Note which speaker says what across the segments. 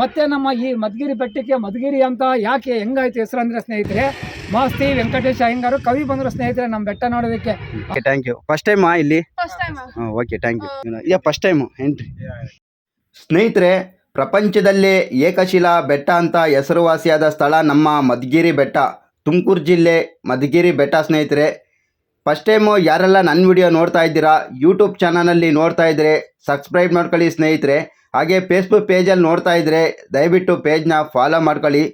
Speaker 1: ಮತ್ತೆ ನಮ್ಮ ಈ ಮಧುಗಿರಿ ಬೆಟ್ಟಕ್ಕೆ ಮಧುಗಿರಿ ಅಂತ ಯಾಕೆ ಹೆಂಗಾಯ್ತು ಹೆಸರು ಅಂದ್ರೆ ಸ್ನೇಹಿತರೆ ಮಾಸ್ತಿ ವೆಂಕಟೇಶ ಅಯ್ಯಂಗಾರು ಕವಿ ಬಂದರು ಸ್ನೇಹಿತರೆ ನಮ್ಮ ಬೆಟ್ಟ ನೋಡೋದಕ್ಕೆ.
Speaker 2: Okay thank you first time ಇಲ್ಲಿ?
Speaker 3: First time
Speaker 2: okay thank you first time entry ಸ್ನೇಹಿತರೆ ಪ್ರಪಂಚದಲ್ಲೇ ಏಕಶಿಲಾ ಬೆಟ್ಟ ಅಂತ ಹೆಸರುವಾಸಿಯಾದ ಸ್ಥಳ ನಮ್ಮ ಮಧುಗಿರಿ ಬೆಟ್ಟ. ತುಮಕೂರು ಜಿಲ್ಲೆ ಮಧುಗಿರಿ ಬೆಟ್ಟ ಸ್ನೇಹಿತರೆ. ಫಸ್ಟ್ ಟೈಮು ಯಾರೆಲ್ಲ ನನ್ನ ವಿಡಿಯೋ ನೋಡ್ತಾ ಇದ್ದೀರಾ ಯೂಟ್ಯೂಬ್ ಚಾನಲಲ್ಲಿ ನೋಡ್ತಾ ಇದ್ದರೆ ಸಬ್ಸ್ಕ್ರೈಬ್ ಮಾಡ್ಕೊಳ್ಳಿ ಸ್ನೇಹಿತರೆ. ಹಾಗೆ ಫೇಸ್ಬುಕ್ ಪೇಜಲ್ಲಿ ನೋಡ್ತಾ ಇದ್ದರೆ ದಯವಿಟ್ಟು ಪೇಜ್ನ ಫಾಲೋ ಮಾಡ್ಕೊಳ್ಳಿ.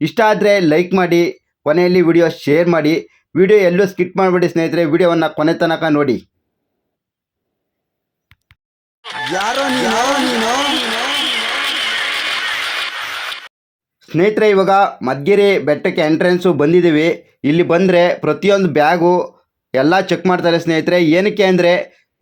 Speaker 2: ಇಷ್ಟ ಆದರೆ ಲೈಕ್ ಮಾಡಿ ಕೊನೆಯಲ್ಲಿ ವಿಡಿಯೋ ಶೇರ್ ಮಾಡಿ. ವಿಡಿಯೋ ಎಲ್ಲೂ ಸ್ಕಿಪ್ ಮಾಡಿಬಿಡಿ ಸ್ನೇಹಿತರೆ ವಿಡಿಯೋವನ್ನು ಕೊನೆ ತನಕ ನೋಡಿ. ಯಾರೋ ಸ್ನೇಹಿತರೆ ಇವಾಗ ಮದ್ಗಿರಿ ಬೆಟ್ಟಕ್ಕೆ ಎಂಟ್ರೆನ್ಸು ಬಂದಿದ್ದೀವಿ. ಇಲ್ಲಿ ಬಂದರೆ ಪ್ರತಿಯೊಂದು ಬ್ಯಾಗು ಎಲ್ಲ ಚೆಕ್ ಮಾಡ್ತಾರೆ ಸ್ನೇಹಿತರೆ. ಏನಕ್ಕೆ ಅಂದರೆ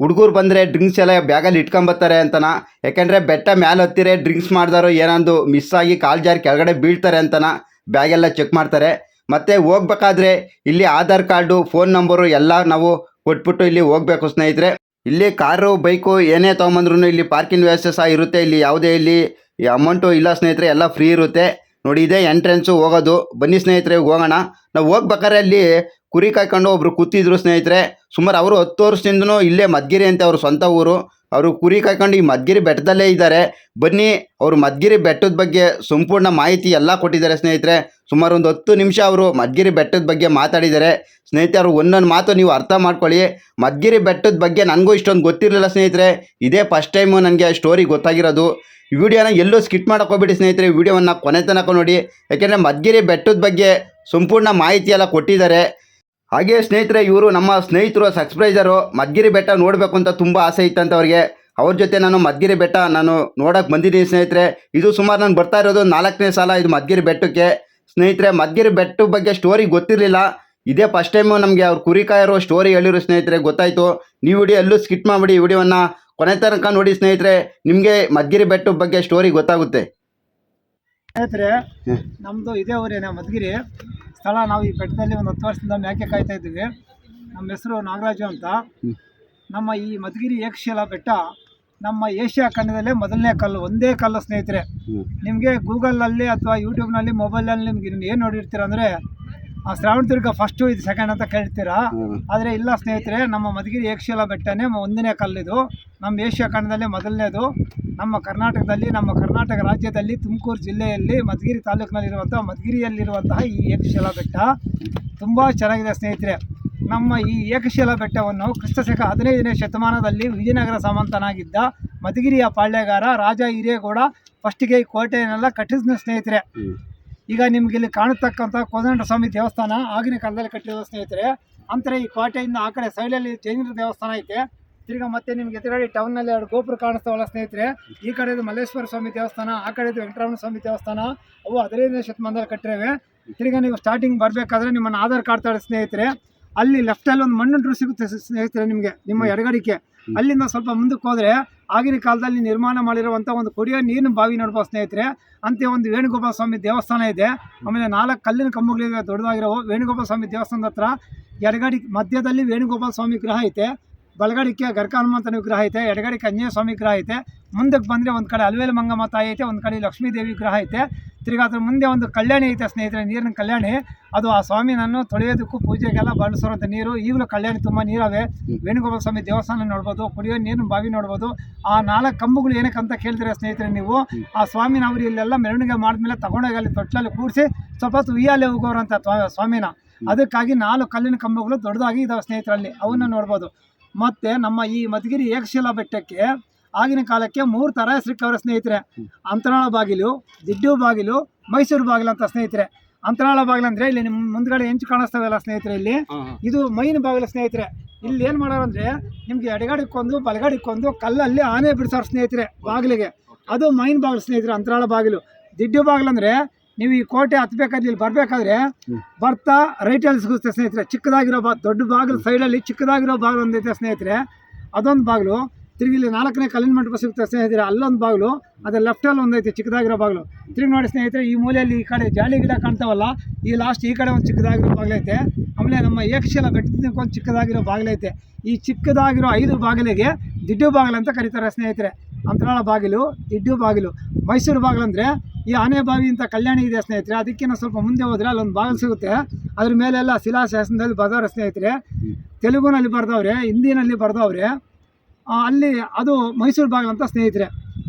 Speaker 2: ಹುಡುಗರು ಬಂದರೆ ಡ್ರಿಂಕ್ಸ್ ಎಲ್ಲ ಬ್ಯಾಗಲ್ಲಿ ಇಟ್ಕೊಂಬತ್ತಾರೆ ಅಂತನ. ಯಾಕೆಂದರೆ ಬೆಟ್ಟ ಮ್ಯಾಲೆ ಹತ್ತಿರೆ ಡ್ರಿಂಕ್ಸ್ ಮಾಡಿದಾರೋ ಏನೊಂದು ಮಿಸ್ ಆಗಿ ಕಾಲು ಜಾರಿ ಕೆಳಗಡೆ ಬೀಳ್ತಾರೆ ಅಂತನ. ಬ್ಯಾಗೆಲ್ಲ ಚೆಕ್ ಮಾಡ್ತಾರೆ. ಮತ್ತು ಹೋಗ್ಬೇಕಾದ್ರೆ ಇಲ್ಲಿ ಆಧಾರ್ ಕಾರ್ಡು ಫೋನ್ ನಂಬರು ಎಲ್ಲ ನಾವು ಕೊಟ್ಬಿಟ್ಟು ಇಲ್ಲಿ ಹೋಗಬೇಕು ಸ್ನೇಹಿತರೆ. ಇಲ್ಲಿ ಕಾರು, ಬೈಕು ಏನೇ ತೊಗೊಂಬಂದ್ರೂ ಇಲ್ಲಿ ಪಾರ್ಕಿಂಗ್ ವ್ಯವಸ್ಥೆ ಸಹ ಇರುತ್ತೆ. ಇಲ್ಲಿ ಯಾವುದೇ ಇಲ್ಲಿ ಅಮೌಂಟು ಇಲ್ಲ ಸ್ನೇಹಿತರೆ, ಎಲ್ಲ ಫ್ರೀ ಇರುತ್ತೆ. ನೋಡಿ, ಇದೇ ಎಂಟ್ರೆನ್ಸು ಹೋಗೋದು. ಬನ್ನಿ ಸ್ನೇಹಿತರೆ, ಹೋಗೋಣ. ನಾವು ಹೋಗ್ಬೇಕಾದ್ರೆ ಅಲ್ಲಿ ಕುರಿ ಕಾಯ್ಕೊಂಡು ಒಬ್ರು ಕೂತಿದ್ರು ಸ್ನೇಹಿತರೆ. ಸುಮಾರು ಅವರು ಹತ್ತು ವರ್ಷದಿಂದನೂ ಇಲ್ಲೇ ಮದ್ಗಿರಿ ಅಂತ ಅವ್ರ ಸ್ವಂತ ಊರು. ಅವರು ಕುರಿ ಕಾಯ್ಕೊಂಡು ಈ ಮದ್ಗಿರಿ ಬೆಟ್ಟದಲ್ಲೇ ಇದ್ದಾರೆ. ಬನ್ನಿ, ಅವರು ಮದ್ಗಿರಿ ಬೆಟ್ಟದ ಬಗ್ಗೆ ಸಂಪೂರ್ಣ ಮಾಹಿತಿ ಎಲ್ಲ ಕೊಟ್ಟಿದ್ದಾರೆ ಸ್ನೇಹಿತರೆ. ಸುಮಾರು ಒಂದು ಹತ್ತು ನಿಮಿಷ ಅವರು ಮದ್ಗಿರಿ ಬೆಟ್ಟದ ಬಗ್ಗೆ ಮಾತಾಡಿದ್ದಾರೆ. ಸ್ನೇಹಿತರು ಒಂದೊಂದು ಮಾತು ನೀವು ಅರ್ಥ ಮಾಡ್ಕೊಳ್ಳಿ. ಮದ್ಗಿರಿ ಬೆಟ್ಟದ ಬಗ್ಗೆ ನನಗೂ ಇಷ್ಟೊಂದು ಗೊತ್ತಿರಲಿಲ್ಲ ಸ್ನೇಹಿತರೆ. ಇದೇ ಫಸ್ಟ್ ಟೈಮು ನನಗೆ ಸ್ಟೋರಿ ಗೊತ್ತಾಗಿರೋದು. ವಿಡಿಯೋನ ಎಲ್ಲೂ ಸ್ಕಿಟ್ ಮಾಡೋಕೆ ಹೋಗ್ಬಿಡಿ ಸ್ನೇಹಿತರೆ, ವಿಡಿಯೋವನ್ನು ಕೊನೆ ತನಕ ನೋಡಿ. ಯಾಕೆಂದರೆ ಮದ್ಗಿರಿ ಬೆಟ್ಟದ ಬಗ್ಗೆ ಸಂಪೂರ್ಣ ಮಾಹಿತಿ ಎಲ್ಲ ಕೊಟ್ಟಿದ್ದಾರೆ. ಹಾಗೆ ಸ್ನೇಹಿತರೆ, ಇವರು ನಮ್ಮ ಸ್ನೇಹಿತರು ಸಬ್ಸ್ಕ್ರೈಬರು ಮದ್ಗಿರಿ ಬೆಟ್ಟ ನೋಡಬೇಕು ಅಂತ ತುಂಬ ಆಸೆ ಇತ್ತಂತ ಅವ್ರಿಗೆ ಅವ್ರ ಜೊತೆ ನಾನು ಮದ್ಗಿರಿ ಬೆಟ್ಟ ನಾನು ನೋಡೋಕೆ ಬಂದಿದ್ದೀನಿ ಸ್ನೇಹಿತರೆ. ಇದು ಸುಮಾರು ನಾನು ಬರ್ತಾ ಇರೋದು ನಾಲ್ಕನೇ ಸಾಲ ಇದು ಮದ್ಗಿರಿ ಬೆಟ್ಟಕ್ಕೆ. ಸ್ನೇಹಿತರೆ, ಮದ್ಗಿರಿ ಬೆಟ್ಟದ ಬಗ್ಗೆ ಸ್ಟೋರಿ ಗೊತ್ತಿರಲಿಲ್ಲ. ಇದೇ ಫಸ್ಟ್ ಟೈಮು ನಮಗೆ ಅವ್ರು ಕುರಿಕಾಯರು ಸ್ಟೋರಿ ಹೇಳಿರೋ ಸ್ನೇಹಿತರೆ, ಗೊತ್ತಾಯಿತು. ನೀವು ವಿಡಿಯೋ ಎಲ್ಲೂ ಸ್ಕಿಟ್ ಮಾಡಿಬಿಡಿ, ವಿಡಿಯೋವನ್ನು ಕೊನೆ ತನಕ ನೋಡಿ ಸ್ನೇಹಿತರೆ ನಿಮಗೆ ಮದ್ಗಿರಿ ಬೆಟ್ಟದ ಬಗ್ಗೆ ಸ್ಟೋರಿ ಗೊತ್ತಾಗುತ್ತೆ.
Speaker 1: ಸ್ನೇಹಿತರೆ
Speaker 2: ನಮ್ದು
Speaker 1: ನಮ್ಮದು ಇದೇ ಊರೇನೆ ಮಧುಗಿರಿ ಸ್ಥಳ ನಾವು ಈ ಬೆಟ್ಟದಲ್ಲಿ ಒಂದು ಹತ್ತು ವರ್ಷದಿಂದ ಮ್ಯಾಕೆ ಕಾಯ್ತಾ ಇದ್ದೀವಿ. ನಮ್ಮ ಹೆಸರು ನಾಗರಾಜು ಅಂತ. ನಮ್ಮ ಈ ಮಧುಗಿರಿ ಏಕಶಿಲಾ ಬೆಟ್ಟ ನಮ್ಮ ಏಷ್ಯಾ ಖಂಡದಲ್ಲೇ ಮೊದಲನೇ ಕಲ್ಲು ಒಂದೇ ಕಲ್ಲು ಸ್ನೇಹಿತರೆ. ನಿಮಗೆ ಗೂಗಲಲ್ಲಿ ಅಥವಾ ಯೂಟ್ಯೂಬ್ನಲ್ಲಿ ಮೊಬೈಲಲ್ಲಿ ನಿಮ್ಗೆ ಏನು ನೋಡಿರ್ತೀರ ಅಂದರೆ ಶ್ರಾವಣ ದುರ್ಗ ಫಸ್ಟ್ ಇದು ಸೆಕೆಂಡ್ ಅಂತ ಕೇಳ್ತೀರಾ? ಆದರೆ ಇಲ್ಲ ಸ್ನೇಹಿತರೆ ನಮ್ಮ ಮಧುಗಿರಿ ಏಕಶಿಲಾ ಬೆಟ್ಟನೇ ಒಂದನೇ ಕಲ್ಲಿದು. ನಮ್ಮ ಏಷ್ಯಾ ಖಂಡದಲ್ಲೇ ಮೊದಲನೇದು. ನಮ್ಮ ಕರ್ನಾಟಕದಲ್ಲಿ ನಮ್ಮ ಕರ್ನಾಟಕ ರಾಜ್ಯದಲ್ಲಿ ತುಮಕೂರು ಜಿಲ್ಲೆಯಲ್ಲಿ ಮಧುಗಿರಿ ತಾಲೂಕಿನಲ್ಲಿರುವಂಥ ಮಧುಗಿರಿಯಲ್ಲಿರುವಂತಹ ಈ ಏಕಶಿಲಾ ಬೆಟ್ಟ ತುಂಬ ಚೆನ್ನಾಗಿದೆ ಸ್ನೇಹಿತರೆ. ನಮ್ಮ ಈ ಏಕಶಿಲಾ ಬೆಟ್ಟವನ್ನು ಕ್ರಿಸ್ತಶಕ ಹದಿನೈದನೇ ಶತಮಾನದಲ್ಲಿ ವಿಜಯನಗರ ಸಾಮಂತನಾಗಿದ್ದ ಮಧುಗಿರಿಯ ಪಾಳ್ಯಗಾರ ರಾಜ ಹಿರೇಗೌಡ ಫಸ್ಟಿಗೆ ಈ ಕೋಟೆಯನ್ನೆಲ್ಲ ಕಟ್ಟಿಸಿದ ಸ್ನೇಹಿತರೆ. ಈಗ ನಿಮ್ಗೆ ಇಲ್ಲಿ ಕಾಣತಕ್ಕಂಥ ಕೋದಂಡ ಸ್ವಾಮಿ ದೇವಸ್ಥಾನ ಆಗಿನ ಕಾಲದಲ್ಲಿ ಕಟ್ಟಿರೋ ಸ್ನೇಹಿತರೆ ಅಂತರ ಈ ಕೋಟೆಯಿಂದ ಆ ಕಡೆ ಸೈಡಲ್ಲಿ ಜೈನರ ದೇವಸ್ಥಾನ ಐತೆ. ತಿರ್ಗಾ ಮತ್ತೆ ನಿಮ್ಗೆ ಎದುರುಗಡೆ ಟೌನಲ್ಲಿ ಎರಡು ಗೋಪುರ ಕಾಣಿಸ್ತಾವಲ್ಲ ಸ್ನೇಹಿತರೆ ಈ ಕಡೆದು ಮಲ್ಲೇಶ್ವರ ಸ್ವಾಮಿ ದೇವಸ್ಥಾನ ಆ ಕಡೆದು ವೆಂಕಟರಮಣ ಸ್ವಾಮಿ ದೇವಸ್ಥಾನ ಅವು ಹದಿನೈದನೇ ಶತಮಾನದಲ್ಲಿ ಕಟ್ಟಿರವೆ. ತಿರ್ಗಾ ನೀವು ಸ್ಟಾರ್ಟಿಂಗ್ ಬರಬೇಕಾದ್ರೆ ನಿಮ್ಮನ್ನು ಆಧಾರ್ ಕಾರ್ಡ್ ತಾಳೆ ಸ್ನೇಹಿತರೆ. ಅಲ್ಲಿ ಲೆಫ್ಟಲ್ಲಿ ಒಂದು ಮಣ್ಣು ಸಿಗುತ್ತೆ ಸ್ನೇಹಿತರೆ ನಿಮಗೆ ನಿಮ್ಮ ಎಡಗಡಿಕೆ. ಅಲ್ಲಿಂದ ಸ್ವಲ್ಪ ಮುಂದಕ್ಕೆ ಹೋದರೆ ಆಗಿನ ಕಾಲದಲ್ಲಿ ನಿರ್ಮಾಣ ಮಾಡಿರುವಂಥ ಒಂದು ಕುಡಿಯೋ ನೀರಿನ ಬಾವಿ ನೋಡ್ಬೋದು ಸ್ನೇಹಿತರೆ. ಅಂತೆ ಒಂದು ವೇಣುಗೋಪಾಲ ಸ್ವಾಮಿ ದೇವಸ್ಥಾನ ಇದೆ. ಆಮೇಲೆ ನಾಲ್ಕು ಕಲ್ಲಿನ ಕಂಬಗಳಿವೆ ದೊಡ್ಡದಾಗಿರೋ ವೇಣುಗೋಪಾಲ ಸ್ವಾಮಿ ದೇವಸ್ಥಾನದ ಹತ್ರ ಎಡಗಡಿ ಮಧ್ಯದಲ್ಲಿ ವೇಣುಗೋಪಾಲ ಸ್ವಾಮಿ ವಿಗ್ರಹ ಐತೆ. ಬಲಗಡಿಕೆ ಗರ್ಕ ಹನುಮಂತನ ವಿಗ್ರಹ ಐತೆ. ಎಡಗಡಿಕೆ ಅಂಜನೇಯ ಸ್ವಾಮಿ ವಿಗ್ರಹ ಐತೆ. ಮುಂದಕ್ಕೆ ಬಂದರೆ ಒಂದು ಕಡೆ ಅಲ್ವೇಲ್ ಮಂಗಮ್ಮ ತಾಯಿ ಐತೆ, ಒಂದು ಕಡೆ ಲಕ್ಷ್ಮೀ ದೇವಿ ವಿಗ್ರಹ ಐತೆ. ತಿರ್ಗಾ ಅದ್ರ ಮುಂದೆ ಒಂದು ಕಲ್ಯಾಣಿ ಐತೆ ಸ್ನೇಹಿತರೆ, ನೀರಿನ ಕಲ್ಯಾಣಿ. ಅದು ಆ ಸ್ವಾಮಿನನ್ನು ತೊಳೆಯೋದಕ್ಕೂ ಪೂಜೆಗೆಲ್ಲ ಬಳಸಿರೋಂಥ ನೀರು. ಈಗಲೂ ಕಲ್ಯಾಣಿ ತುಂಬ ನೀರವೆ. ವೇಣುಗೋಪಾಲ ಸ್ವಾಮಿ ದೇವಸ್ಥಾನ ನೋಡ್ಬೋದು, ಕುಡಿಯೋ ನೀರಿನ ಬಾವಿ ನೋಡ್ಬೋದು. ಆ ನಾಲ್ಕು ಕಂಬಗಳು ಏನಕ್ಕೆ ಅಂತ ಕೇಳ್ತೀರ ಸ್ನೇಹಿತರೆ ನೀವು? ಆ ಸ್ವಾಮಿನ ಅವರು ಇಲ್ಲೆಲ್ಲ ಮೆರವಣಿಗೆ ಮಾಡಿದ್ಮೇಲೆ ತಗೊಂಡೋಗಿ ಅಲ್ಲಿ ತೊಟ್ಟಲಲ್ಲಿ ಕೂಡಿಸಿ ಸ್ವಲ್ಪ ಹೊತ್ತು ಉಯ್ಯಾಲೆ ಹೋಗೋರಂಥ ಸ್ವಾಮಿನ. ಅದಕ್ಕಾಗಿ ನಾಲ್ಕು ಕಲ್ಲಿನ ಕಂಬಗಳು ದೊಡ್ಡದಾಗಿ ಇದಾವೆ ಸ್ನೇಹಿತರಲ್ಲಿ ಅವನ್ನ ನೋಡ್ಬೋದು. ಮತ್ತು ನಮ್ಮ ಈ ಮಧುಗಿರಿ ಏಕಶಿಲಾ ಬೆಟ್ಟಕ್ಕೆ ಆಗಿನ ಕಾಲಕ್ಕೆ ಮೂರು ಥರ ಹೆಸರಿಕ್ಕವರ ಸ್ನೇಹಿತರೆ. ಅಂತರಾಳ ಬಾಗಿಲು ದಿಡ್ಡು ಬಾಗಿಲು ಮೈಸೂರು ಬಾಗಿಲು ಅಂತ ಸ್ನೇಹಿತರೆ. ಅಂತರಾಳ ಬಾಗಿಲು ಅಂದರೆ ಇಲ್ಲಿ ನಿಮ್ಮ ಮುಂದ್ಗಡೆ ಹೆಂಚು ಕಾಣಿಸ್ತಾವಲ್ಲ ಸ್ನೇಹಿತರೆ ಇಲ್ಲಿ. ಇದು ಮೈನ್ ಬಾಗಿಲು ಸ್ನೇಹಿತರೆ. ಇಲ್ಲಿ ಏನು ಮಾಡೋರು ಅಂದರೆ ನಿಮಗೆ ಎಡಗಡಿಕ್ಕೊಂದು ಬಲಗಡಿಕ್ಕೊಂದು ಕಲ್ಲಲ್ಲಿ ಆನೆ ಬಿಡಿಸೋರು ಸ್ನೇಹಿತರೆ ಬಾಗಿಲಿಗೆ. ಅದು ಮೈನ್ ಬಾಗಿಲು ಸ್ನೇಹಿತರೆ ಅಂತರಾಳ ಬಾಗಿಲು. ದಿಡ್ಡು ಬಾಗಿಲು ಅಂದರೆ ನೀವು ಈ ಕೋಟೆ ಹತ್ಬೇಕಾದ್ರೆ ಇಲ್ಲಿ ಬರಬೇಕಾದ್ರೆ ಬರ್ತಾ ರೈಟಲ್ಲಿ ಸಿಗುತ್ತೆ ಸ್ನೇಹಿತರೆ. ಚಿಕ್ಕದಾಗಿರೋ ಬಾ ದೊಡ್ಡ ಬಾಗಿಲು ಸೈಡಲ್ಲಿ ಚಿಕ್ಕದಾಗಿರೋ ಬಾಗಿಲು ಒಂದೈತೆ ಸ್ನೇಹಿತರೆ. ಅದೊಂದು ಬಾಗಿಲು. ತಿರುಗಿ ಇಲ್ಲಿ ನಾಲ್ಕನೇ ಕಲ್ಲಿನ ಮಂಟಪ ಸಿಗುತ್ತೆ ಸ್ನೇಹಿತರೆ. ಅಲ್ಲೊಂದು ಬಾಗಿಲು ಲೆಫ್ಟ್ ಲೆಫ್ಟಲ್ಲಿ ಒಂದೈತೆ ಚಿಕ್ಕದಾಗಿರೋ ಬಾಗಿಲು. ತಿರುಗಿ ನೋಡಿ ಸ್ನೇಹಿತರೆ ಈ ಮೂಲೆಯಲ್ಲಿ ಈ ಕಡೆ ಜಾಲಿ ಗಿಡ ಕಾಣ್ತಾವಲ್ಲ ಈ ಲಾಸ್ಟ್ ಈ ಕಡೆ ಒಂದು ಚಿಕ್ಕದಾಗಿರೋ ಬಾಗಿಲೈತೆ ಆಮೇಲೆ ನಮ್ಮ ಏಕಶಿಲ ಬೆಟ್ಟದಿಂದ ಒಂದು ಚಿಕ್ಕದಾಗಿರೋ ಬಾಗಿಲೈತೆ ಈ ಚಿಕ್ಕದಾಗಿರೋ ಐದು ಬಾಗಿಲಿಗೆ ದಿಡ್ಡು ಬಾಗಿಲು ಅಂತ ಕರೀತಾರೆ ಸ್ನೇಹಿತರೆ. ಅಂತರಾಳ ಬಾಗಿಲು ದಿಡ್ಡು ಬಾಗಿಲು. ಮೈಸೂರು ಬಾಗಿಲು ಅಂದರೆ ಈ ಆನೆ ಬಾವಿ ಅಂತ ಕಲ್ಯಾಣಿ ಇದೆ ಸ್ನೇಹಿತರೆ. ಅದಕ್ಕಿಂತ ಸ್ವಲ್ಪ ಮುಂದೆ ಹೋದರೆ ಅಲ್ಲೊಂದು ಬಾಗಿಲು ಸಿಗುತ್ತೆ. ಅದ್ರ ಮೇಲೆಲ್ಲ ಶಿಲಾಶಾಸನದಲ್ಲಿ ಬರೆದವ್ರೆ ಸ್ನೇಹಿತರೆ. ತೆಲುಗುನಲ್ಲಿ ಬರೆದವ್ರೆ ಹಿಂದಿನಲ್ಲಿ ಬರೆದವ್ರೆ. ಅಲ್ಲಿ ಅದು ಮೈಸೂರು ಬಾಗಿಲು ಅಂತ ಸ್ನೇಹಿತರೆ.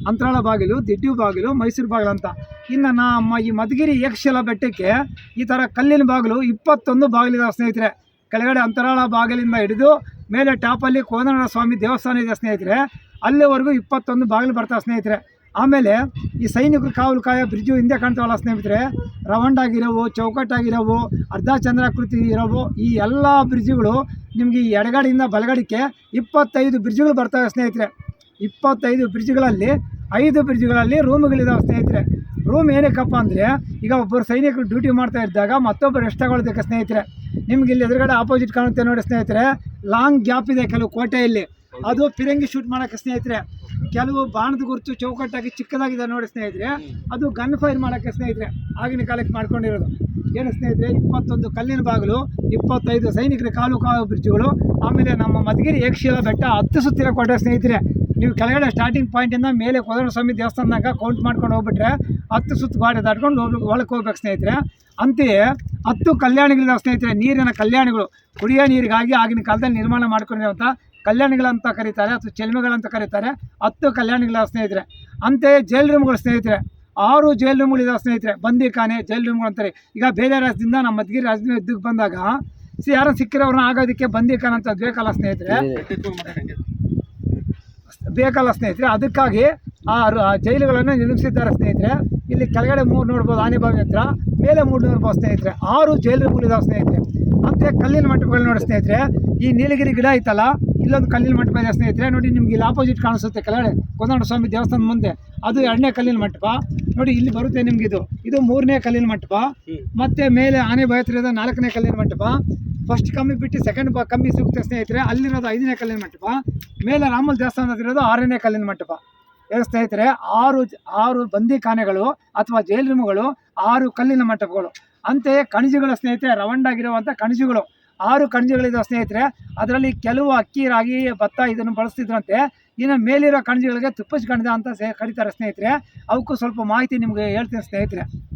Speaker 1: ಅಂತರಾಳ ಬಾಗಿಲು, ದಿಡ್ಡು ಬಾಗಿಲು, ಮೈಸೂರು ಬಾಗಿಲು ಅಂತ. ಇನ್ನು ನಮ್ಮ ಈ ಮಧುಗಿರಿ ಯಕ್ಷಲ ಬೆಟ್ಟಕ್ಕೆ ಈ ಥರ ಕಲ್ಲಿನ ಬಾಗಿಲು ಇಪ್ಪತ್ತೊಂದು ಬಾಗಿಲಿದೆ ಸ್ನೇಹಿತರೆ. ಕೆಳಗಡೆ ಅಂತರಾಳ ಬಾಗಿಲಿಂದ ಹಿಡಿದು ಮೇಲೆ ಟಾಪಲ್ಲಿ ಕೋದನ ಸ್ವಾಮಿ ದೇವಸ್ಥಾನ ಇದೆ ಸ್ನೇಹಿತರೆ. ಅಲ್ಲಿವರೆಗೂ ಇಪ್ಪತ್ತೊಂದು ಬಾಗಿಲು ಬರ್ತಾವೆ ಸ್ನೇಹಿತರೆ. ಆಮೇಲೆ ಈ ಸೈನಿಕರು ಕಾವಲು ಕಾಯ ಬ್ರಿಡ್ಜು ಹಿಂದೆ ಕಾಣ್ತಾವಲ್ಲ ಸ್ನೇಹಿತರೆ ರವಂಡ್ ಆಗಿರೋವು ಚೌಕಟ್ಟಾಗಿರೋವು, ಅರ್ಧ ಚಂದ್ರಾಕೃತಿ ಇರೋವು, ಈ ಎಲ್ಲ ಬ್ರಿಡ್ಜುಗಳು ನಿಮಗೆ ಈ ಎಡಗಡೆಯಿಂದ ಬಲಗಡೆಗೆ ಇಪ್ಪತ್ತೈದು ಬ್ರಿಡ್ಜ್ಗಳು ಬರ್ತವೆ ಸ್ನೇಹಿತರೆ. ಇಪ್ಪತ್ತೈದು ಬ್ರಿಡ್ಜ್ಗಳಲ್ಲಿ ಐದು ಬ್ರಿಡ್ಜ್ಗಳಲ್ಲಿ ರೂಮ್ಗಳಿದ್ದಾವೆ ಸ್ನೇಹಿತರೆ. ರೂಮ್ ಏನಕ್ಕಪ್ಪ ಅಂದರೆ, ಈಗ ಒಬ್ಬರು ಸೈನಿಕರು ಡ್ಯೂಟಿ ಮಾಡ್ತಾ ಇದ್ದಾಗ ಮತ್ತೊಬ್ಬರು ರೆಸ್ಟ್ ತಗೊಳ್ಬೇಕು ಸ್ನೇಹಿತರೆ? ನಿಮ್ಗೆ ಇಲ್ಲಿ ಎದುರುಗಡೆ ಆಪೋಸಿಟ್ ಕಾಣುತ್ತೆ ನೋಡಿ ಸ್ನೇಹಿತರೆ. ಲಾಂಗ್ ಗ್ಯಾಪ್ ಇದೆ ಕೆಲವು ಕೋಟೆಯಲ್ಲಿ. ಅದು ಫಿರಂಗಿ ಶೂಟ್ ಮಾಡೋಕ್ಕೆ ಸ್ನೇಹಿತರೆ ಕೆಲವು ಬಾಣದ ಗುರುತು ಚೌಕಟ್ಟಾಗಿ ಚಿಕ್ಕದಾಗಿದೆ ನೋಡಿ ಸ್ನೇಹಿತರೆ. ಅದು ಗನ್ ಫೈರ್ ಮಾಡೋಕ್ಕೆ ಸ್ನೇಹಿತರೆ ಆಗಿನ ಕಾಲಕ್ಕೆ ಮಾಡ್ಕೊಂಡಿರೋದು. ಏನು ಸ್ನೇಹಿತರೆ ಇಪ್ಪತ್ತೊಂದು ಕಲ್ಲಿನ ಬಾಗಿಲು ಇಪ್ಪತ್ತೈದು ಸೈನಿಕರ ಕಾಲು ಕಾಲು ಬ್ರಿಡ್ಜ್ಗಳು ಆಮೇಲೆ ನಮ್ಮ ಮಧುಗಿರಿ ಏಕಶಿಲಾ ಬೆಟ್ಟ ಹತ್ತು ಸುತ್ತಿರ ಕೊಟ್ಟರೆ ಸ್ನೇಹಿತರೆ ನೀವು ಕೆಳಗಡೆ ಸ್ಟಾರ್ಟಿಂಗ್ ಪಾಯಿಂಟಿಂದ ಮೇಲೆ ಕೊದರ ಸ್ವಾಮಿ ದೇವಸ್ಥಾನದಾಗ ಕೌಂಟ್ ಮಾಡ್ಕೊಂಡು ಹೋಗ್ಬಿಟ್ರೆ ಹತ್ತು ಸುತ್ತು ಗಾಡಿ ದಾಟ್ಕೊಂಡು ಹೋಗ್ಬೇಕು ಒಳಗೆ ಹೋಗ್ಬೇಕು ಸ್ನೇಹಿತರೆ. ಅಂತೆಯೇ ಹತ್ತು ಕಲ್ಯಾಣಿಗಳಿದ್ದಾವೆ ಸ್ನೇಹಿತರೆ ನೀರಿನ ಕಲ್ಯಾಣಿಗಳು ಕುಡಿಯೋ ನೀರಿಗಾಗಿ ಆಗಿನ ಕಾಲದಲ್ಲಿ ನಿರ್ಮಾಣ ಮಾಡ್ಕೊಂಡಿರುವಂಥ ಕಲ್ಯಾಣಿಗಳಂತ ಕರೀತಾರೆ ಅಥವಾ ಚೆಲ್ಮೆಗಳಂತ ಕರೀತಾರೆ ಹತ್ತು ಕಲ್ಯಾಣಿಗಳ ಸ್ನೇಹಿತರೆ. ಅಂತೆಯೇ ಜೈಲ್ ರೂಮ್ಗಳು ಸ್ನೇಹಿತರೆ ಆರು ಜೈಲ್ ರೂಮ್ಗಳಿದಾವೆ ಸ್ನೇಹಿತರೆ. ಬಂದಿಖಾನೆ ಜೈಲ್ ರೂಮ್ಗಳು ಅಂತಾರೆ. ಈಗ ಬೇರೆ ರಾಜ್ಯದಿಂದ ನಮ್ಮ ಮಧುಗಿರಿ ರಾಜ್ಯದಿಂದ ಇದ್ದಕ್ಕೆ ಬಂದಾಗ ಸಿ ಯಾರು ಸಿಕ್ಕಿರೋರನ್ನ ಆಗೋದಕ್ಕೆ ಬಂದಿಖಾನೆ ಅಂತ ಬೇಕಲ್ಲ ಸ್ನೇಹಿತರೆ. ಬೇಕಲ್ಲ ಸ್ನೇಹಿತರೆ ಅದಕ್ಕಾಗಿ ಆ ಜೈಲುಗಳನ್ನು ನಿರ್ಮಿಸಿದ್ದಾರೆ ಸ್ನೇಹಿತರೆ. ಇಲ್ಲಿ ಕೆಳಗಡೆ ಮೂರು ನೋಡ್ಬೋದು ಆನೆಬಾವಿ ಹತ್ರ ಮೇಲೆ ಮೂರು ನೋಡ್ಬೋದು ಸ್ನೇಹಿತರೆ. ಆರು ಜೈಲು ಇದಾವೆ ಸ್ನೇಹಿತರೆ. ಮತ್ತೆ ಕಲ್ಲಿನ ಮಂಟಪಗಳು ನೋಡಿ ಸ್ನೇಹಿತರೆ. ಈ ನೀಲಗಿರಿ ಗಿಡ ಐತಲ್ಲ ಇಲ್ಲೊಂದು ಕಲ್ಲಿನ ಮಂಟಪ ಇದೆ ಸ್ನೇಹಿತರೆ ನೋಡಿ ನಿಮ್ಗೆ ಇಲ್ಲಿ ಆಪೋಸಿಟ್ ಕಾಣಿಸುತ್ತೆ ಕೆಳಗಡೆ ಕೋದಂಡ ಸ್ವಾಮಿ ದೇವಸ್ಥಾನ ಮುಂದೆ. ಅದು ಎರಡನೇ ಕಲ್ಲಿನ ಮಂಟಪ ನೋಡಿ ಇಲ್ಲಿ ಬರುತ್ತೆ ನಿಮ್ಗೆ ಇದು. ಇದು ಮೂರನೇ ಕಲ್ಲಿನ ಮಂಟಪ ಮತ್ತೆ ಮೇಲೆ ಆನೆ ಹತ್ರ ನಾಲ್ಕನೇ ಕಲ್ಲಿನ ಮಂಟಪ ಫಸ್ಟ್ ಕಮ್ಮಿ ಬಿಟ್ಟು ಸೆಕೆಂಡ್ ಬ ಕಮ್ಮಿ ಸಿಗುತ್ತೆ ಸ್ನೇಹಿತರೆ ಅಲ್ಲಿರೋದು ಐದನೇ ಕಲ್ಲಿನ ಮಂಟಪ ಮೇಲೆ ರಾಮಲ್ ದೇವಸ್ಥಾನದಲ್ಲಿರೋದು ಆರನೇ ಕಲ್ಲಿನ ಮಂಟಪ ಸ್ನೇಹಿತರೆ ಆರು ಆರು ಬಂದಿಖಾನೆಗಳು ಅಥವಾ ಜೈಲ್ ರೂಮ್ಗಳು ಆರು ಕಲ್ಲಿನ ಮಂಟಪಗಳು ಅಂತೆಯೇ ಕಣಜಗಳ ಸ್ನೇಹಿತರೆ ರವಂಡ್ ಆಗಿರುವಂಥ ಕಣಜಗಳು ಆರು ಕಣಜಗಳಿದಾವೆ ಸ್ನೇಹಿತರೆ. ಅದರಲ್ಲಿ ಕೆಲವು ಅಕ್ಕಿ ರಾಗಿ ಭತ್ತ ಇದನ್ನು ಬಳಸ್ತಿದ್ರಂತೆ. ಇನ್ನು ಮೇಲಿರೋ ಕಣಜಗಳಿಗೆ ತುಪ್ಪಸ್ ಕಣಜ ಅಂತ ಸೇ ಕರೀತಾರೆ ಸ್ನೇಹಿತರೆ. ಅವಕ್ಕೂ ಸ್ವಲ್ಪ ಮಾಹಿತಿ ನಿಮಗೆ ಹೇಳ್ತೀನಿ ಸ್ನೇಹಿತರೆ.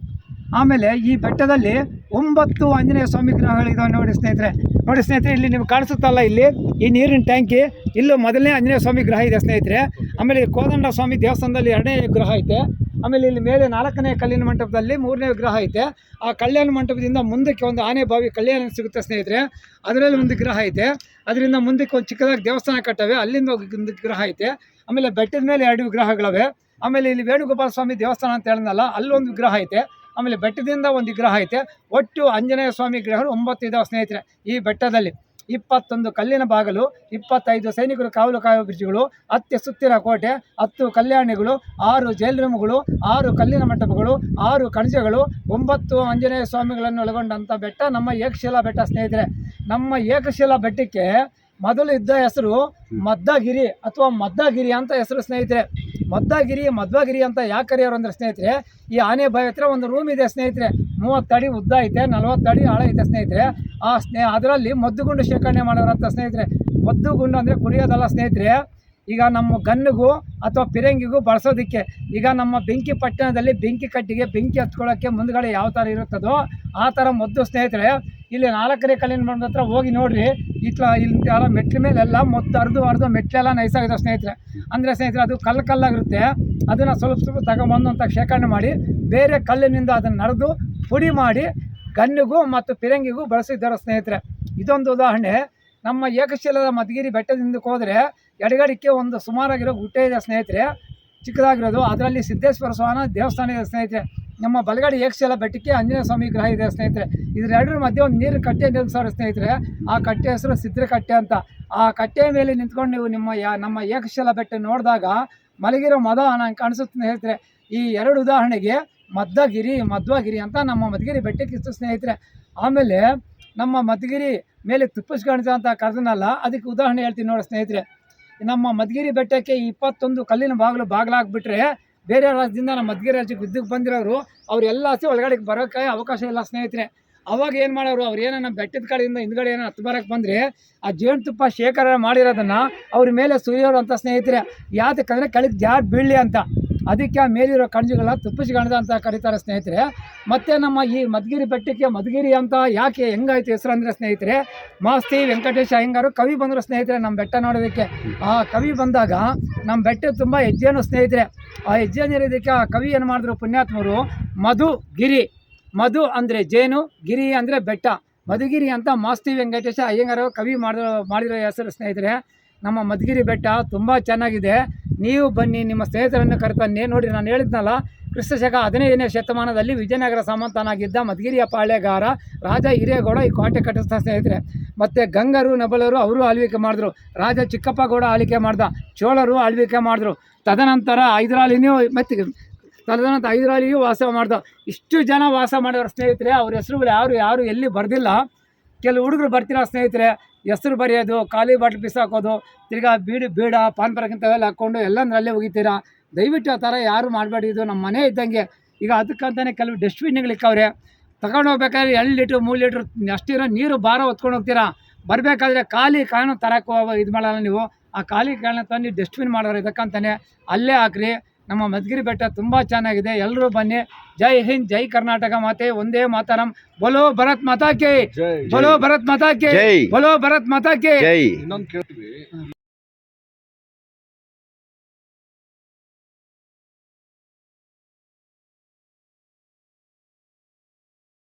Speaker 1: ಆಮೇಲೆ ಈ ಬೆಟ್ಟದಲ್ಲಿ ಒಂಬತ್ತು ಆಂಜನೇಯ ಸ್ವಾಮಿ ಗ್ರಹಗಳಿದ್ದಾವೆ ನೋಡಿ ಸ್ನೇಹಿತರೆ. ನೋಡಿ ಸ್ನೇಹಿತರೆ, ಇಲ್ಲಿ ನಿಮ್ಗೆ ಕಾಣಿಸುತ್ತಲ್ಲ ಇಲ್ಲಿ? ಈ ನೀರಿನ ಟ್ಯಾಂಕಿ. ಇಲ್ಲೂ ಮೊದಲನೇ ಆಂಜನೇಯ ಸ್ವಾಮಿ ಗ್ರಹ ಇದೆ ಸ್ನೇಹಿತರೆ. ಆಮೇಲೆ ಕೋದಂಡ ಸ್ವಾಮಿ ದೇವಸ್ಥಾನದಲ್ಲಿ ಎರಡನೇ ಗ್ರಹ ಐತೆ. ಆಮೇಲೆ ಇಲ್ಲಿ ಮೇಲೆ ನಾಲ್ಕನೇ ಕಲ್ಲಿನ ಮಂಟಪದಲ್ಲಿ ಮೂರನೇ ವಿಗ್ರಹ ಐತೆ. ಆ ಕಲ್ಯಾಣ ಮಂಟಪದಿಂದ ಮುಂದಕ್ಕೆ ಒಂದು ಆನೆ ಬಾವಿ ಕಲ್ಯಾಣ ಸಿಗುತ್ತೆ ಸ್ನೇಹಿತರೆ. ಅದರಲ್ಲಿ ಒಂದು ಗ್ರಹ ಐತೆ. ಅದರಿಂದ ಮುಂದಕ್ಕೆ ಒಂದು ಚಿಕ್ಕದಾಗಿ ದೇವಸ್ಥಾನ ಕಟ್ಟವೆ. ಅಲ್ಲಿಂದ ಒಂದು ಗ್ರಹ ಐತೆ. ಆಮೇಲೆ ಬೆಟ್ಟದ ಮೇಲೆ ಎರಡು ವಿಗ್ರಹಗಳವೆ. ಆಮೇಲೆ ಇಲ್ಲಿ ವೇಣುಗೋಪಾಲ ಸ್ವಾಮಿ ದೇವಸ್ಥಾನ ಅಂತ ಹೇಳಿದ್ನಲ್ಲ ಅಲ್ಲೊಂದು ವಿಗ್ರಹ ಐತೆ. ಆಮೇಲೆ ಬೆಟ್ಟದಿಂದ ಒಂದು ವಿಗ್ರಹ ಐತೆ. ಒಟ್ಟು ಆಂಜನೇಯ ಸ್ವಾಮಿ ಗ್ರಹಗಳು ಒಂಬತ್ತು ಇದಾವೆ ಸ್ನೇಹಿತರೆ ಈ ಬೆಟ್ಟದಲ್ಲಿ. ಇಪ್ಪತ್ತೊಂದು ಕಲ್ಲಿನ ಬಾಗಿಲು, ಇಪ್ಪತ್ತೈದು ಸೈನಿಕರು ಕಾವಲು ಕಾಯುವ ಬ್ರಿಡ್ಜ್ಗಳು, ಹತ್ತು ಸುತ್ತಿನ ಕೋಟೆ, ಹತ್ತು ಕಲ್ಯಾಣಿಗಳು, ಆರು ಜೈಲ್ ರೂಮ್ಗಳು ಆರು ಕಲ್ಲಿನ ಮಂಟಪಗಳು, ಆರು ಕಣಜಗಳು ಒಂಬತ್ತು ಆಂಜನೇಯ ಸ್ವಾಮಿಗಳನ್ನು ಒಳಗೊಂಡಂಥ ಬೆಟ್ಟ ನಮ್ಮ ಏಕಶಿಲಾ ಬೆಟ್ಟ ಸ್ನೇಹಿತರೆ. ನಮ್ಮ ಏಕಶಿಲಾ ಬೆಟ್ಟಕ್ಕೆ ಮೊದಲು ಇದ್ದ ಹೆಸರು ಮದ್ದಗಿರಿ ಅಥವಾ ಮದ್ದಗಿರಿ ಅಂತ ಹೆಸರು ಸ್ನೇಹಿತರೆ. ಮದ್ದಗಿರಿ ಮದ್ವಗಿರಿ ಅಂತ ಯಾಕೆ ಕರೆಯೋರು ಅಂದ್ರೆ ಸ್ನೇಹಿತರೆ ಈ ಆನೆ ಬಾವಿ ಹತ್ರ ಒಂದು ರೂಮ್ ಇದೆ ಸ್ನೇಹಿತರೆ. ಮೂವತ್ತಡಿ ಉದ್ದ ಐತೆ ನಲವತ್ತಡಿ ಆಳ ಐತೆ ಸ್ನೇಹಿತರೆ. ಆ ಸ್ನೇಹ ಅದರಲ್ಲಿ ಮದ್ದುಗುಂಡು ಶೇಖರಣೆ ಮಾಡೋರಂತ ಸ್ನೇಹಿತರೆ. ಮದ್ದುಗುಂಡು ಅಂದರೆ ಕುಡಿಯೋದಲ್ಲ ಸ್ನೇಹಿತರೆ. ಈಗ ನಮ್ಮ ಗನ್ನಿಗೂ ಅಥವಾ ಪಿರಂಗಿಗೂ ಬಳಸೋದಕ್ಕೆ ಈಗ ನಮ್ಮ ಬೆಂಕಿ ಪಟ್ಟಣದಲ್ಲಿ ಬೆಂಕಿ ಕಟ್ಟಿಗೆ ಬೆಂಕಿ ಹತ್ಕೊಳ್ಳೋಕ್ಕೆ ಮುಂದ್ಗಡೆ ಯಾವ ಥರ ಇರುತ್ತದೋ ಆ ಥರ ಮದ್ದು ಸ್ನೇಹಿತರೆ, ಇಲ್ಲಿ ನಾಲ್ಕನೇ ಕಲ್ಲಿನ ಮರದ ಹತ್ರ ಹೋಗಿ ನೋಡಿರಿ. ಇಟ್ಲ ಇಲ್ಲಿ ಎಲ್ಲ ಮೆಟ್ಲ ಮೇಲೆಲ್ಲ ಮದ್ದು ಅರ್ದು ಅರ್ದು ಮೆಟ್ಲೆಲ್ಲ ನೈಸಾಗಿದೆ ಸ್ನೇಹಿತರೆ. ಅಂದರೆ ಸ್ನೇಹಿತರೆ, ಅದು ಕಲ್ಲು ಕಲ್ಲಾಗಿರುತ್ತೆ. ಅದನ್ನು ಸ್ವಲ್ಪ ಸ್ವಲ್ಪ ತಗೊಂಬಂದು ಅಂತ ಶೇಖರಣೆ ಮಾಡಿ, ಬೇರೆ ಕಲ್ಲಿನಿಂದ ಅದನ್ನು ನರೆದು ಪುಡಿ ಮಾಡಿ ಗನ್ನಿಗೂ ಮತ್ತು ಪಿರಂಗಿಗೂ ಬಳಸಿದ್ದಾರೆ ಸ್ನೇಹಿತರೆ. ಇದೊಂದು ಉದಾಹರಣೆ. ನಮ್ಮ ಏಕಶಿಲದ ಮಧುಗಿರಿ ಬೆಟ್ಟದಿಂದಕ್ಕೆ ಹೋದರೆ ಎಡಗಡಿಕೆ ಒಂದು ಸುಮಾರಾಗಿರೋ ಗುಟ್ಟೆ ಇದೆ ಸ್ನೇಹಿತರೆ, ಚಿಕ್ಕದಾಗಿರೋದು. ಅದರಲ್ಲಿ ಸಿದ್ದೇಶ್ವರ ಸ್ವಾಮಿ ದೇವಸ್ಥಾನ ಇದೆ ಸ್ನೇಹಿತರೆ. ನಮ್ಮ ಬಲಗಡೆ ಏಕಶಿಲ ಬೆಟ್ಟಕ್ಕೆ ಆಂಜನೇಯ ಸ್ವಾಮಿ ಗ್ರಹ ಇದೆ ಸ್ನೇಹಿತರೆ. ಇದೆರಡರ ಮಧ್ಯೆ ಒಂದು ನೀರು ಕಟ್ಟೆ ನಿಲ್ಲಿಸೋರು ಸ್ನೇಹಿತರೆ. ಆ ಕಟ್ಟೆ ಹೆಸರು ಸಿದ್ರ ಕಟ್ಟೆ ಅಂತ. ಆ ಕಟ್ಟೆ ಮೇಲೆ ನಿಂತ್ಕೊಂಡು ನೀವು ನಿಮ್ಮ ಯಾ, ನಮ್ಮ ಏಕಶಿಲ ಬೆಟ್ಟ ನೋಡಿದಾಗ ಮಲಗಿರೋ ಮದ ನಂಗೆ ಕಾಣಿಸುತ್ತೆ ಸ್ನೇಹಿತರೆ. ಈ ಎರಡು ಉದಾಹರಣೆಗೆ ಮದ್ದಗಿರಿ ಮಧ್ವಗಿರಿ ಅಂತ ನಮ್ಮ ಮಧುಗಿರಿ ಬೆಟ್ಟಕ್ಕೆ ಇಷ್ಟು ಸ್ನೇಹಿತರೆ. ಆಮೇಲೆ ನಮ್ಮ ಮಧುಗಿರಿ ಮೇಲೆ ತುಪ್ಪಸ್ ಕಾಣಿಸ ಅಂತ ಕರೆದನಲ್ಲ, ಅದಕ್ಕೆ ಉದಾಹರಣೆ ಹೇಳ್ತೀನಿ ನೋಡಿ ಸ್ನೇಹಿತರೆ. ನಮ್ಮ ಮಧುಗಿರಿ ಬೆಟ್ಟಕ್ಕೆ ಇಪ್ಪತ್ತೊಂದು ಕಲ್ಲಿನ ಬಾಗಿಲು ಬಾಗಿಲಾಗ್ಬಿಟ್ರೆ ಬೇರೆ ರಾಜ್ಯದಿಂದ ನಮ್ಮ ಮಧುಗಿರಿ ರಾಜ್ಯಕ್ಕೆ ಯುದ್ಧಕ್ಕೆ ಬಂದಿರೋರು ಅವರೆಲ್ಲ ಆಸೆ ಒಳಗಡೆ ಬರೋಕ್ಕೆ ಅವಕಾಶ ಇಲ್ಲ ಸ್ನೇಹಿತರೆ. ಅವಾಗ ಏನು ಮಾಡೋರು, ಅವ್ರು ಏನೋ ಬೆಟ್ಟದ ಕಡೆಯಿಂದ ಹಿಂದ್ಗಡೆ ಏನೋ ಹತ್ತು ಬರಕ್ಕೆ ಬಂದರೆ ಆ ಜೇನುತುಪ್ಪ ಶೇಖರ ಮಾಡಿರೋದನ್ನು ಅವ್ರ ಮೇಲೆ ಸುರಿಯೋರು ಅಂತ ಸ್ನೇಹಿತರೆ. ಯಾತಕ್ಕಂದರೆ ಕೆಳಗೆ ಜಾರ್ ಬೀಳಲಿ ಅಂತ. ಅದಕ್ಕೆ ಆ ಮೇಲಿರೋ ಕಣಜಗಳ ತುಪ್ಪಸಿ ಗಣದ ಅಂತ ಕರೀತಾರೆ ಸ್ನೇಹಿತರೆ. ಮತ್ತು ನಮ್ಮ ಈ ಮಧುಗಿರಿ ಬೆಟ್ಟಕ್ಕೆ ಮಧುಗಿರಿ ಅಂತ ಯಾಕೆ ಹೆಂಗಾಯ್ತು ಹೆಸರು ಅಂದರೆ ಸ್ನೇಹಿತರೆ ಮಾಸ್ತಿ ವೆಂಕಟೇಶ ಅಯ್ಯಂಗಾರು ಕವಿ ಬಂದರು ಸ್ನೇಹಿತರೆ ನಮ್ಮ ಬೆಟ್ಟ ನೋಡೋದಕ್ಕೆ. ಆ ಕವಿ ಬಂದಾಗ ನಮ್ಮ ಬೆಟ್ಟ ತುಂಬ ಹೆಜ್ಜೆನು ಸ್ನೇಹಿತರೆ. ಆ ಹೆಜ್ಜೆ ನೀರೋದಕ್ಕೆ ಆ ಕವಿ ಏನು ಮಾಡಿದ್ರು ಪುಣ್ಯಾತ್ಮರು, ಮಧು ಗಿರಿ, ಮಧು ಅಂದರೆ ಜೇನು, ಗಿರಿ ಅಂದರೆ ಬೆಟ್ಟ. ಮಧುಗಿರಿ ಅಂತ ಮಾಸ್ತಿ ವೆಂಕಟೇಶ ಅಯ್ಯಂಗಾರು ಕವಿ ಮಾಡಿರೋ ಮಾಡಿರೋ ಹೆಸರು ಸ್ನೇಹಿತರೆ. ನಮ್ಮ ಮಧುಗಿರಿ ಬೆಟ್ಟ ತುಂಬ ಚೆನ್ನಾಗಿದೆ. ನೀವು ಬನ್ನಿ, ನಿಮ್ಮ ಸ್ನೇಹಿತರನ್ನು ಕರೆತಾನೆ ನೋಡಿ, ನಾನು ಹೇಳಿದ್ನಲ್ಲ, ಕ್ರಿಸ್ತ ಶಕ ಹದಿನೈದನೇ ಶತಮಾನದಲ್ಲಿ ವಿಜಯನಗರ ಸಾಮಂತನಾಗಿದ್ದ ಮಧುಗಿರಿಯ ಪಾಳ್ಯಗಾರ ರಾಜ ಹಿರೇಗೌಡ ಈ ಕೋಟೆ ಕಟ್ಟಿಸ್ತಾ ಸ್ನೇಹಿತರೆ. ಮತ್ತು ಗಂಗರು, ನಬಲರು ಅವರು ಆಳ್ವಿಕೆ ಮಾಡಿದ್ರು. ರಾಜ ಚಿಕ್ಕಪ್ಪಗೌಡ ಆಳ್ವಿಕೆ ಮಾಡ್ದ, ಚೋಳರು ಆಳ್ವಿಕೆ ಮಾಡಿದ್ರು. ತದನಂತರ ಹೈದರಾಲಿನೂ ಮತ್ತೆ ತದನಂತರ ಐದರಾಲಿಯೂ ವಾಸ ಮಾಡ್ದ. ಇಷ್ಟು ಜನ ವಾಸ ಮಾಡೋರು ಸ್ನೇಹಿತರೆ, ಅವ್ರ ಹೆಸರುಗಳು ಯಾರು ಯಾರು ಎಲ್ಲಿ ಬರ್ದಿಲ್ಲ. ಕೆಲವು ಹುಡುಗರು ಬರ್ತೀರಾ ಸ್ನೇಹಿತರೆ, ಹೆಸರು ಬರೆಯೋದು, ಖಾಲಿ ಬಾಟ್ಲು ಬಿಸಾಕೋದು, ತಿರ್ಗಾ ಬೀಡಿ, ಬೀಡ, ಪಾನ್ ಪರಾಗ್ ಇಂಥವೆಲ್ಲ ಹಾಕ್ಕೊಂಡು ಎಲ್ಲಂದ್ರಲ್ಲೇ ಹೋಗಿತೀರಾ ದಯವಿಟ್ಟು ಆ ಥರ ಯಾರು ಮಾಡಬೇಡಿ, ಇದು ನಮ್ಮ ಮನೆ ಇದ್ದಂಗೆ. ಈಗ ಅದಕ್ಕಂತಲೇ ಕೆಲವು ಡಸ್ಟ್ಬಿನ್ಗಳಿಕ್ಕವ್ರೆ ತಗೊಂಡು ಹೋಗ್ಬೇಕಾದ್ರೆ ಎರಡು ಲೀಟ್ರ್ ಮೂರು ಲೀಟ್ರ್ ಅಷ್ಟಿರೋ ನೀರು ಭಾರ ಹೊತ್ಕೊಂಡು ಹೋಗ್ತೀರಾ? ಬರಬೇಕಾದ್ರೆ ಖಾಲಿ ಕಾರಣ ತರಕ್ಕೆ ಇದು ಮಾಡಲ್ಲ ನೀವು. ಆ ಖಾಲಿ ಕಾರಣ ತಂದು ಡಸ್ಟ್ಬಿನ್ ಮಾಡೋರು ಇದಕ್ಕಂತಾನೆ ಅಲ್ಲೇ ಹಾಕ್ರಿ. ನಮ್ಮ ಮಧುಗಿರಿ ಬೆಟ್ಟ ತುಂಬ ಚೆನ್ನಾಗಿದೆ. ಎಲ್ಲರೂ ಬನ್ನಿ. ಜೈ ಹಿಂದ್ ಜೈ ಕರ್ನಾಟಕ ಮಾತೆ. ಒಂದೇ ಮಾತರಂ. ಬಲೋ ಭರತ್ ಮಾತಾಕೆ ಬಲೋ ಭರತ್ ಮಾತಾಕೆ
Speaker 2: ಜೈ.
Speaker 1: ಬಲೋ ಭರತ್ ಮಾತಾಕೆ
Speaker 2: ಜೈ.
Speaker 3: ಇನ್ನೊಂದು ಕೇಳ್ತೀವಿ.